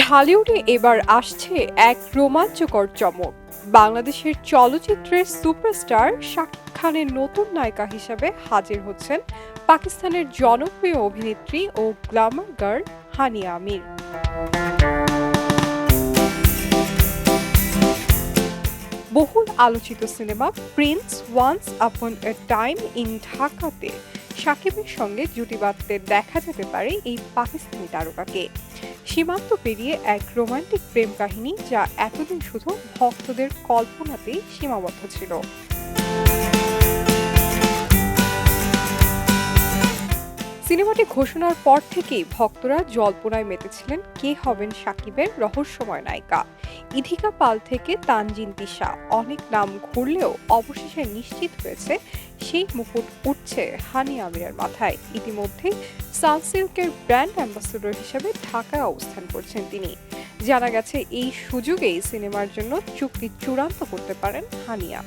ঢালিউডে এবার আসছে এক রোমাঞ্চকর চমক। বাংলাদেশের চলচ্চিত্রের সুপারস্টার শাকিব খানের নতুন নায়িকা হিসেবে হাজির হচ্ছেন পাকিস্তানের জনপ্রিয় অভিনেত্রী ও গ্ল্যামার গার্ল হানিয়া আমির। বহুল আলোচিত cinema Prince once upon A time in ঢাকাতে সাকিবের সঙ্গে জুটি বাঁধতে দেখা যেতে পারে এই পাকিস্তানি তারকাকে। সীমান্ত পেরিয়ে এক রোমান্টিক প্রেম কাহিনী যা এতদিন শুধু ভক্তদের কল্পনাতেই সীমাবদ্ধ ছিল। সিনেমাটি ঘোষণার পর থেকেই ভক্তরা জল্পনায় মেতেছিলেন কে হবেন সাকিবের রহস্যময় নায়িকা। ইধিকা পাল থেকে তানজিন তিশা। অনেক নাম ঘুরলেও অবশেষে নিশ্চিত হয়েছে সেই মুকুট উঠছে হানি আমিরের মাথায়। ইতিমধ্যে সানসিল্কের ব্র্যান্ড অ্যাম্বাসেডর হিসেবে ঢাকায় অবস্থান করছেন তিনি। জানা গেছে এই সুযোগেই সিনেমার জন্য চুক্তি চূড়ান্ত করতে পারেন হানিয়া।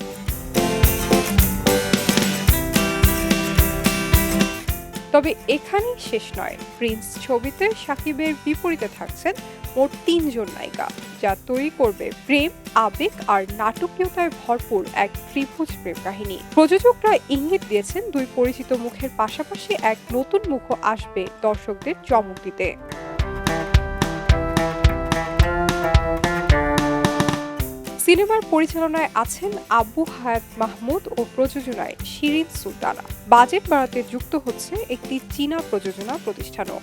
তবে এখানেই শেষ নয়। প্রিন্স ছবিতে সাকিবের বিপরীতে থাকছেন মোট তিনজন নায়িকা, যা তৈরি করবে প্রেম, আবেগ আর নাটকীয়তায় ভরপুর এক ত্রিভুজ প্রেম কাহিনী। প্রযোজকরা ইঙ্গিত দিয়েছেন দুই পরিচিত মুখের পাশাপাশি এক নতুন মুখ আসবে দর্শকদের চমক দিতে। সিনেমার পরিচালনায় আছেন আব্বু হায়াত মাহমুদ ও প্রযোজনায় শিরিন সুলতানা। বাজেট বাড়াতে যুক্ত হচ্ছে একটি চীনা প্রযোজনা প্রতিষ্ঠানও।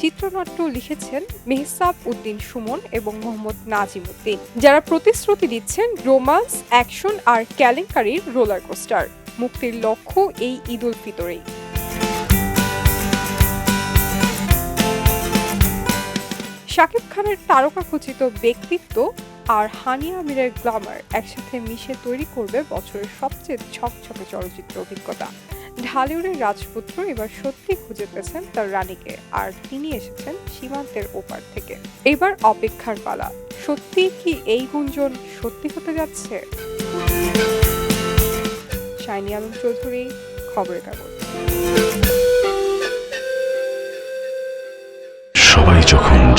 চিত্রনাট্য লিখেছেন মেহসাব উদ্দিন সুমন এবং মোহাম্মদ নাজিম উদ্দিন, যারা প্রতিশ্রুতি দিচ্ছেন রোমান্স, অ্যাকশন আর কেলেঙ্কারির রোলার কোস্টার। মুক্তির লক্ষ্য এই ঈদ উল ফিতরেই। শাকিব খানের তারকাখচিত ব্যক্তিত্ব আর হানিয়া আমিরের গ্লামার একসাথে মিশে তৈরি করবে বছরের সবচেয়ে ছকছকে চলচ্চিত্র অভিজ্ঞতা। ঢালিউডের রাজপুত্র এবার সত্যি খুঁজে পেয়েছেন তার রানীকে, আর তিনি এসেছেন সীমান্তের ওপার থেকে। এবার অপেক্ষার পালা। সত্যি কি এই গুঞ্জন সত্যি হতে যাচ্ছে? শাইনি আলম চৌধুরী, খবরের কাগজ।